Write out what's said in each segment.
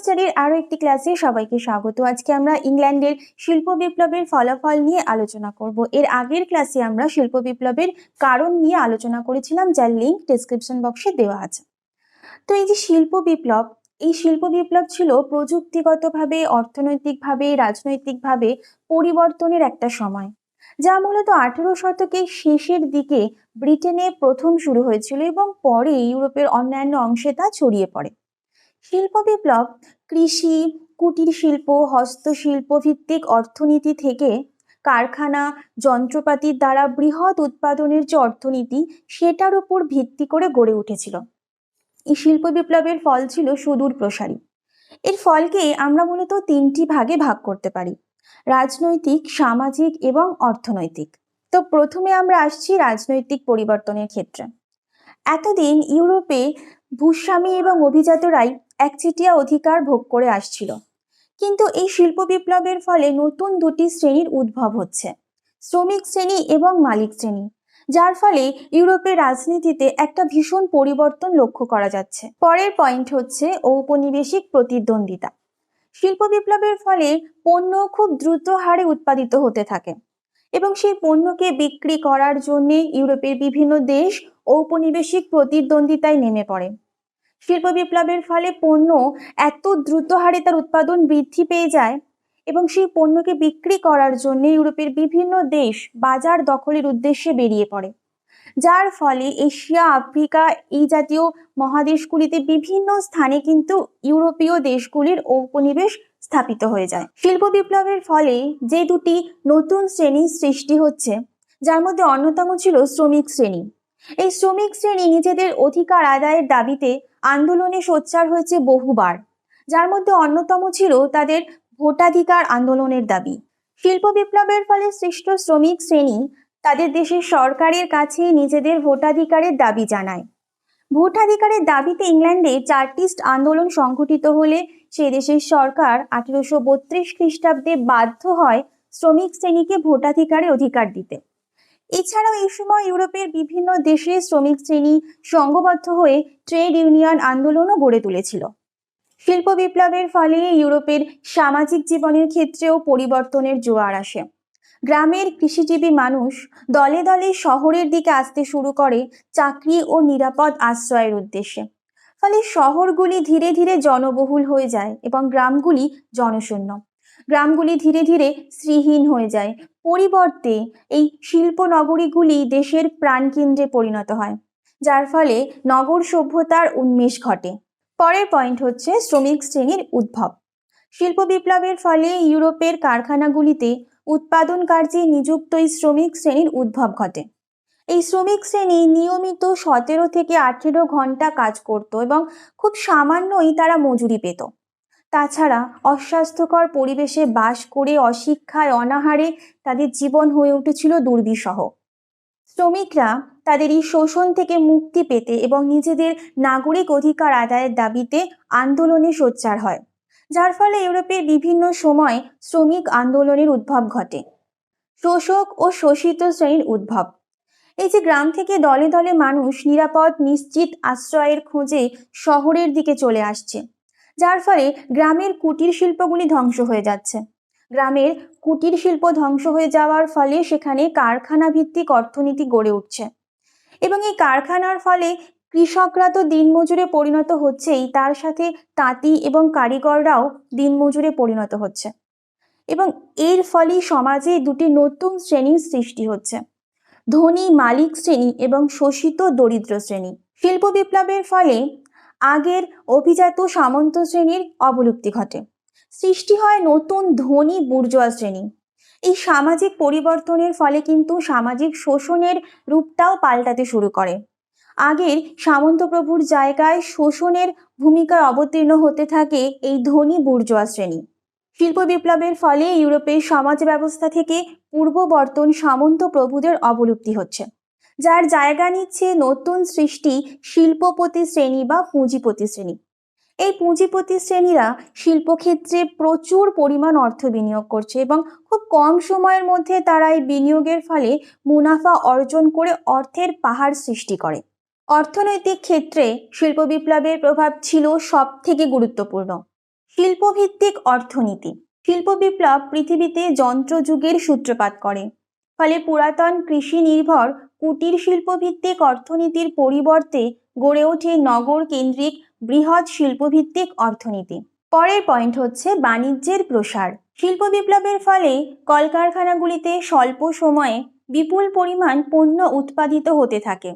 স্টাডির আরও একটি ক্লাসে সবাইকে স্বাগত। আজকে আমরা ইংল্যান্ডের শিল্প বিপ্লবের ফলাফল নিয়ে আলোচনা করব। এর আগের ক্লাসে আমরা শিল্প বিপ্লবের কারণ নিয়ে আলোচনা করেছিলাম, যার লিঙ্ক ডেসক্রিপশন বক্সে দেওয়া আছে। তো এই যে শিল্প বিপ্লব, এই শিল্প বিপ্লব ছিল প্রযুক্তিগতভাবে, অর্থনৈতিকভাবে, রাজনৈতিকভাবে পরিবর্তনের একটা সময়, যা মূলত আঠেরো শতকের শেষের দিকে ব্রিটেনে প্রথম শুরু হয়েছিল এবং পরে ইউরোপের অন্যান্য অংশে তা ছড়িয়ে পড়ে। শিল্প বিপ্লব, কৃষি, কুটির শিল্প, হস্তশিল্প ভিত্তিক অর্থনীতি থেকে কারখানা, যন্ত্রপাতির দ্বারা বৃহৎ উৎপাদনের যে অর্থনীতি, সেটার উপর ভিত্তি করে গড়ে উঠেছিল। এই শিল্প বিপ্লবের ফল ছিল সুদূর প্রসারী। এর ফলকে আমরা মূলত তিনটি ভাগে ভাগ করতে পারি, রাজনৈতিক, সামাজিক এবং অর্থনৈতিক। তো প্রথমে আমরা আসছি রাজনৈতিক পরিবর্তনের ক্ষেত্রে। এতদিন ইউরোপে ভূস্বামী এবং অভিজাতরাই একচেটিয়া অধিকার ভোগ করে আসছিল। কিন্তু এই শিল্প বিপ্লবের ফলে নতুন দুটি শ্রেণির উদ্ভব হচ্ছে, শ্রমিক শ্রেণি এবং মালিক শ্রেণি, যার ফলে ইউরোপের রাজনীতিতে একটা ভীষণ পরিবর্তন লক্ষ্য করা যাচ্ছে। পরের পয়েন্ট হচ্ছে ঔপনিবেশিক প্রতিদ্বন্দ্বিতা। শিল্প বিপ্লবের ফলে পণ্য খুব দ্রুত হারে উৎপাদিত হতে থাকে এবং সেই পণ্যকে বিক্রি করার জন্য ইউরোপের বিভিন্ন দেশ ঔপনিবেশিক প্রতিদ্বন্দ্বিতায় নেমে পড়ে। শিল্প বিপ্লবের ফলে পণ্য এত দ্রুত হারে তার উৎপাদন বৃদ্ধি পেয়ে যায় এবং সেই পণ্যকে বিক্রি করার জন্য ইউরোপের বিভিন্ন দেশ বাজার দখলের উদ্দেশ্যে বেরিয়ে পড়ে। যার ফলে এশিয়া, আফ্রিকা এই জাতীয় মহাদেশগুলিতে বিভিন্ন স্থানে কিন্তু ইউরোপীয় দেশগুলির ঔপনিবেশ স্থাপিত হয়ে যায়। শিল্প বিপ্লবের ফলে যে দুটি নতুন শ্রেণির সৃষ্টি হচ্ছে, যার মধ্যে অন্যতম ছিল শ্রমিক শ্রেণি। এই শ্রমিক শ্রেণি নিজেদের অধিকার আদায়ের দাবিতে আন্দোলনে সোচ্চার হয়েছে বহুবার, যার মধ্যে অন্যতম ছিল তাদের ভোটাধিকার আন্দোলনের দাবি। শিল্প বিপ্লবের ফলে সৃষ্ট শ্রমিক শ্রেণি তাদের দেশের সরকারের কাছে নিজেদের ভোটাধিকারের দাবি জানায়। ভোটাধিকারের দাবিতে ইংল্যান্ডে চার্টিস্ট আন্দোলন সংঘটিত হলে সে দেশের সরকার আঠেরোশো বত্রিশ খ্রিস্টাব্দে বাধ্য হয় শ্রমিক শ্রেণীকে ভোটাধিকারে অধিকার দিতে। এছাড়াও এই সময় ইউরোপের বিভিন্ন দেশে শ্রমিক শ্রেণি সংঘবদ্ধ হয়ে ট্রেড ইউনিয়ন আন্দোলনও গড়ে তুলেছিল। শিল্প বিপ্লবের ফলে ইউরোপের সামাজিক জীবনের ক্ষেত্রেও পরিবর্তনের জোয়ার আসে। গ্রামের কৃষিজীবী মানুষ দলে দলে শহরের দিকে আসতে শুরু করে চাকরি ও নিরাপদ আশ্রয়ের উদ্দেশ্যে। ফলে শহরগুলি ধীরে ধীরে জনবহুল হয়ে যায় এবং গ্রামগুলি জনশূন্য। গ্রামগুলি ধীরে ধীরে শ্রীহীন হয়ে যায়। পরিবর্তে এই শিল্প নগরীগুলি দেশের প্রাণকেন্দ্রে পরিণত হয়, যার ফলে নগর সভ্যতার উন্মেষ ঘটে। পরের পয়েন্ট হচ্ছে শ্রমিক শ্রেণির উদ্ভব। শিল্প বিপ্লবের ফলে ইউরোপের কারখানাগুলিতে উৎপাদন কার্যে নিযুক্ত এই শ্রমিক শ্রেণির উদ্ভব ঘটে। এই শ্রমিক শ্রেণি নিয়মিত সতেরো থেকে আঠেরো ঘণ্টা কাজ করত এবং খুব সামান্যই তারা মজুরি পেত। তাছাড়া অস্বাস্থ্যকর পরিবেশে বাস করে অশিক্ষায় অনাহারে তাদের জীবন হয়ে উঠেছিল দুর্বিষহ। শ্রমিকরা তাদের এই শোষণ থেকে মুক্তি পেতে এবং নিজেদের নাগরিক অধিকার আদায়ের দাবিতে আন্দোলনে সোচ্চার হয়, যার ফলে ইউরোপের বিভিন্ন সময় শ্রমিক আন্দোলনের উদ্ভব ঘটে। শোষক ও শোষিত শ্রেণির উদ্ভব। এই যে গ্রাম থেকে দলে দলে মানুষ নিরাপদ, নিশ্চিত আশ্রয়ের খোঁজে শহরের দিকে চলে আসছে। যার ফলে গ্রামের কুটির শিল্পগুলি ধ্বংস হয়ে যাচ্ছে। গ্রামের কুটির শিল্প ধ্বংস হয়ে যাওয়ার ফলে সেখানে কারখানা ভিত্তিক অর্থনীতি গড়ে উঠছে। এবং এই কারখানার ফলে কৃষকরা তো দিনমজুরে পরিণত হচ্ছেই, তার সাথে তাঁতি এবং কারিগররাও দিনমজুরে পরিণত হচ্ছে। এবং এর ফলে সমাজে দুটি নতুন শ্রেণির সৃষ্টি হচ্ছে। ধনী মালিক শ্রেণি এবং শোষিত দরিদ্র শ্রেণি। শিল্প বিপ্লবের ফলে আগের অভিজাত সামন্ত শ্রেণির অবলুপ্তি ঘটে। সৃষ্টি হয় নতুন ধনী বুর্জোয়া শ্রেণি। এই সামাজিক পরিবর্তনের ফলে কিন্তু সামাজিক শোষণের রূপটাও পাল্টাতে শুরু করে। আগের সামন্ত প্রভুর জায়গায় শোষণের ভূমিকায় অবতীর্ণ হতে থাকে এই ধনী বুর্জোয়া শ্রেণি। শিল্প বিপ্লবের ফলে ইউরোপের সমাজ ব্যবস্থা থেকে পূর্ববর্তন সামন্ত প্রভুদের অবলুপ্তি হচ্ছে। যার জায়গা নিচ্ছে নতুন সৃষ্টি শিল্পপতি শ্রেণি বা পুঁজিপতি শ্রেণি। এই পুঁজিপতি শ্রেণীরা শিল্পক্ষেত্রে প্রচুর পরিমাণ অর্থ বিনিয়োগ করছে এবং খুব কম সময়ের মধ্যে তারা এই বিনিয়োগের ফলে মুনাফা অর্জন করে অর্থের পাহাড় সৃষ্টি করে। অর্থনৈতিক ক্ষেত্রে শিল্প বিপ্লবের প্রভাব ছিল সব থেকে গুরুত্বপূর্ণ। শিল্পভিত্তিক অর্থনীতি। শিল্প বিপ্লব পৃথিবীতে যন্ত্রযুগের সূত্রপাত করে। ফলে পুরাতন কৃষি নির্ভর কুটির শিল্পভিত্তিক অর্থনীতির পরিবর্তে গড়ে ওঠে নগর কেন্দ্রিক বৃহৎ শিল্পভিত্তিক অর্থনীতি। পরের পয়েন্ট হচ্ছে বাণিজ্যের প্রসার। শিল্প বিপ্লবের ফলে কলকারখানাগুলিতে স্বল্প সময়ে বিপুল পরিমাণ পণ্য উৎপাদিত হতে থাকে।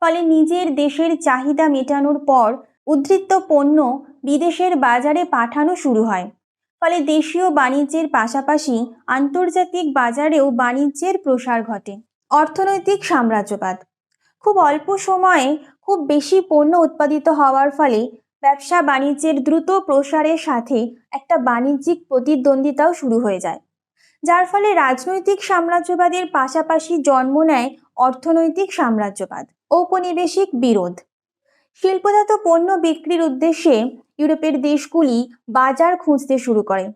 ফলে নিজের দেশের চাহিদা মেটানোর পর উদ্ধৃত পণ্য বিদেশের বাজারে পাঠানো শুরু হয়। ফলে দেশীয় বাণিজ্যের পাশাপাশি আন্তর্জাতিক বাজারেও বাণিজ্যের প্রসার ঘটে। অর্থনৈতিক সাম্রাজ্যবাদ। খুব অল্প সময়ে খুব বেশি পণ্য উৎপাদিত হওয়ার ফলে ব্যবসা বাণিজ্যের দ্রুত প্রসারের সাথে একটা বাণিজ্যিক প্রতিদ্বন্দ্বিতাও শুরু হয়ে যায়। যার ফলে রাজনৈতিক সাম্রাজ্যবাদের পাশাপাশি জন্ম নেয় অর্থনৈতিক সাম্রাজ্যবাদ, ঔপনিবেশিক বিরোধ। শিল্পজাত পণ্য বিক্রির উদ্দেশ্যে ইউরোপের দেশগুলি বাজার খুঁজতে শুরু করে।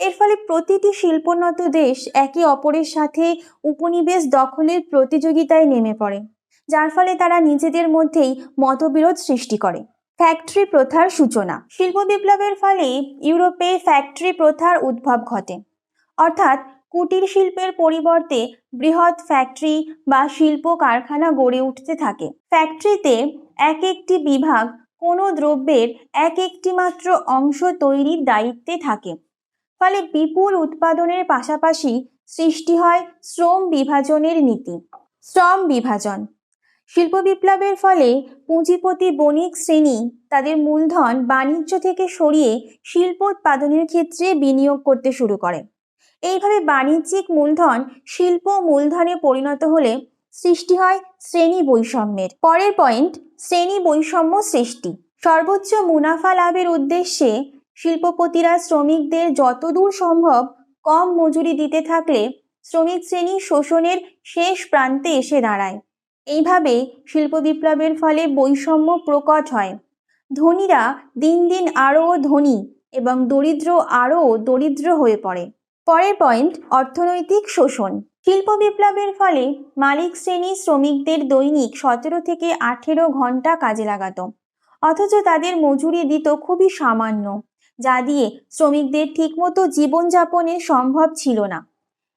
এর ফলে প্রতিটি শিল্পোন্নত দেশ একে অপরের সাথে উপনিবেশ দখলের প্রতিযোগিতায় নেমে পড়ে, যার ফলে তারা নিজেদের মধ্যেই মতবিরোধ সৃষ্টি করে। ফ্যাক্টরি প্রথার সূচনা। শিল্প বিপ্লবের ফলে ইউরোপে ফ্যাক্টরি প্রথার উদ্ভব ঘটে। অর্থাৎ কুটির শিল্পের পরিবর্তে বৃহৎ ফ্যাক্টরি বা শিল্প কারখানা গড়ে উঠতে থাকে। ফ্যাক্টরিতে এক একটি বিভাগ কোনো দ্রব্যের এক একটি মাত্র অংশ তৈরির দায়িত্বে থাকে। ফলে বিপুল উৎপাদনের পাশাপাশি সৃষ্টি হয় শ্রম বিভাজনের নীতি। শ্রম বিভাজন। শিল্প বিপ্লবের ফলে পুঁজিপতি বণিক শ্রেণি তাদের মূলধন বাণিজ্য থেকে সরিয়ে শিল্প উৎপাদনের ক্ষেত্রে বিনিয়োগ করতে শুরু করে। এইভাবে বাণিজ্যিক মূলধন শিল্প মূলধনে পরিণত হলে সৃষ্টি হয় শ্রেণি বৈষম্যের। পরের পয়েন্ট শ্রেণি বৈষম্য সৃষ্টি। সর্বোচ্চ মুনাফা লাভের উদ্দেশ্যে শিল্পপতিরা শ্রমিকদের যতদূর সম্ভব কম মজুরি দিতে থাকলে শ্রমিক শ্রেণি শোষণের শেষ প্রান্তে এসে দাঁড়ায়। এইভাবে শিল্প বিপ্লবের ফলে বৈষম্য প্রকট হয়। ধনীরা দিন দিন আরও ধনী এবং দরিদ্র আরও দরিদ্র হয়ে পড়ে। পরের পয়েন্ট, অর্থনৈতিক শোষণ। শিল্প বিপ্লবের ফলে মালিক শ্রেণি শ্রমিকদের দৈনিক সতেরো থেকে আঠেরো ঘণ্টা কাজে লাগাতো। অথচ তাদের মজুরি দিত খুবই সামান্য। যা দিয়ে শ্রমিকদের ঠিকমতো জীবনযাপনে সম্ভব ছিল না।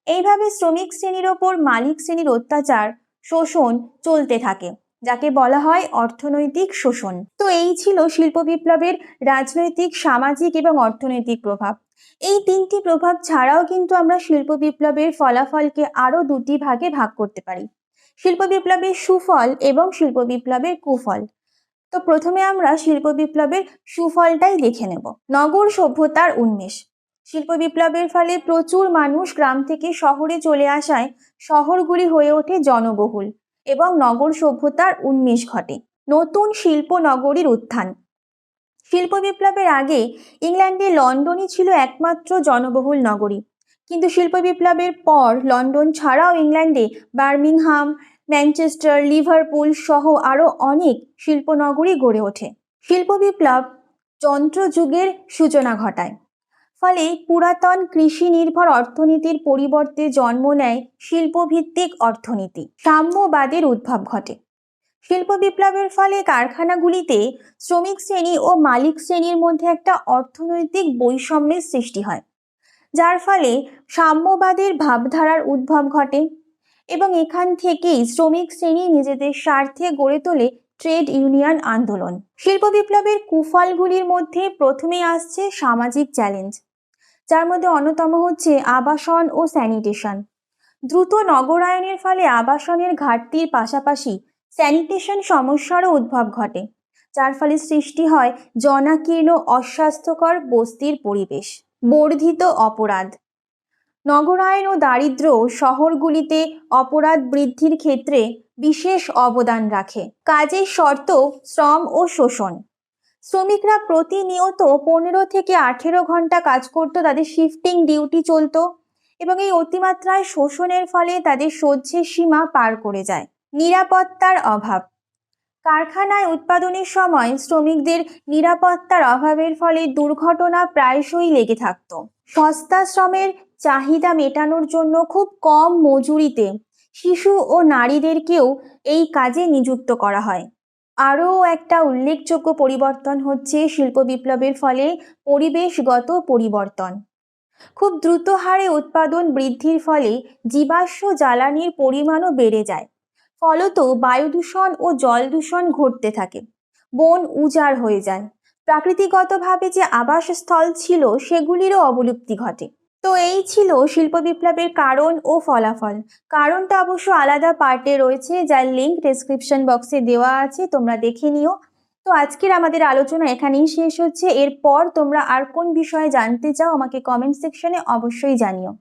এইভাবে শ্রমিক শ্রেণির ওপর মালিক শ্রেণির অত্যাচার, শোষণ চলতে থাকে, যাকে বলা হয় অর্থনৈতিক শোষণ। তো এই ছিল শিল্প বিপ্লবের রাজনৈতিক, সামাজিক এবং অর্থনৈতিক প্রভাব। এই তিনটি প্রভাব ছাড়াও কিন্তু আমরা শিল্প বিপ্লবের ফলাফলকে আরও দুটি ভাগে ভাগ করতে পারি। শিল্প বিপ্লবের সুফল এবং শিল্প বিপ্লবের কুফল। তো প্রথমে আমরা শিল্প বিপ্লবের সুফলটাই দেখে নেব। নগর সভ্যতার উন্মেষ। শিল্প বিপ্লবের ফলে প্রচুর মানুষ গ্রাম থেকে শহরে চলে আসায় শহরগুলি হয়ে ওঠে জনবহুল এবং নগর সভ্যতার উন্মেষ ঘটে। নতুন শিল্প নগরীর উত্থান। শিল্প বিপ্লবের আগে ইংল্যান্ডে লন্ডনই ছিল একমাত্র জনবহুল নগরী। কিন্তু শিল্প বিপ্লবের পর লন্ডন ছাড়াও ইংল্যান্ডে বার্মিংহাম ম্যানচেস্টার, লিভারপুল সহ আরও অনেক শিল্পনগরী গড়ে ওঠে। শিল্প বিপ্লব যন্ত্রযুগের সূচনা ঘটায়। ফলে পুরাতন কৃষি নির্ভর অর্থনীতির পরিবর্তে জন্ম নেয় শিল্পভিত্তিক অর্থনীতি। সাম্যবাদের উদ্ভব ঘটে। শিল্প বিপ্লবের ফলে কারখানাগুলিতে শ্রমিক শ্রেণি ও মালিক শ্রেণির মধ্যে একটা অর্থনৈতিক বৈষম্যের সৃষ্টি হয়, যার ফলে সাম্যবাদের ভাবধারার উদ্ভব ঘটে। এবং এখান থেকেই শ্রমিক শ্রেণি নিজেদের স্বার্থে গড়ে তোলে ট্রেড ইউনিয়ন আন্দোলন। শিল্প বিপ্লবের কুফলগুলির মধ্যে প্রথমে আসছে সামাজিক চ্যালেঞ্জ। যার মধ্যে অন্যতম হচ্ছে আবাসন ও স্যানিটেশন। দ্রুত নগরায়নের ফলে আবাসনের ঘাটতির পাশাপাশি স্যানিটেশন সমস্যারও উদ্ভব ঘটে, যার ফলে সৃষ্টি হয় জনাকীর্ণ অস্বাস্থ্যকর বস্তির পরিবেশ, বর্ধিত অপরাধ। নগরায়ন ও দারিদ্র শহরগুলিতে অপরাধ বৃদ্ধির ক্ষেত্রে বিশেষ অবদান রাখে। কাজের শর্ত শ্রম ও শোষণ। শ্রমিকরা প্রতিনিয়ত পনেরো থেকে আঠেরো ঘণ্টা কাজ করত, তাদের শিফটিং ডিউটি চলতো এবং এই অতিমাত্রায় শোষণের ফলে তাদের সহ্যের সীমা পার করে যায়। নিরাপত্তার অভাব। কারখানায় উৎপাদনের সময় শ্রমিকদের নিরাপত্তার অভাবের ফলে দুর্ঘটনা প্রায়শই লেগে থাকতো। সস্তা শ্রমের চাহিদা মেটানোর জন্য খুব কম মজুরিতে শিশু ও নারীদেরকেও এই কাজে নিযুক্ত করা হয়। আরও একটা উল্লেখযোগ্য পরিবর্তন হচ্ছে শিল্প বিপ্লবের ফলে পরিবেশগত পরিবর্তন। খুব দ্রুত হারে উৎপাদন বৃদ্ধির ফলে জীবাশ্ম জ্বালানির পরিমাণও বেড়ে যায়। ফলত বায়ু দূষণ ও জল দূষণ ঘটতে থাকে। বন উজাড় হয়ে যায়। প্রাকৃতিকগতভাবে যে আবাসস্থল ছিল সেগুলিরও অবলুপ্তি ঘটে। তো এই ছিল শিল্প বিপ্লবের কারণ ও ফলাফল। কারণটা অবশ্য আলাদা পার্টে রয়েছে, যার লিঙ্ক ডেসক্রিপশন বক্সে দেওয়া আছে, তোমরা দেখে নিও। তো আজকের আমাদের আলোচনা এখানেই শেষ হচ্ছে। এরপর তোমরা আর কোন বিষয়ে জানতে চাও, আমাকে কমেন্ট সেকশনে অবশ্যই জানিও।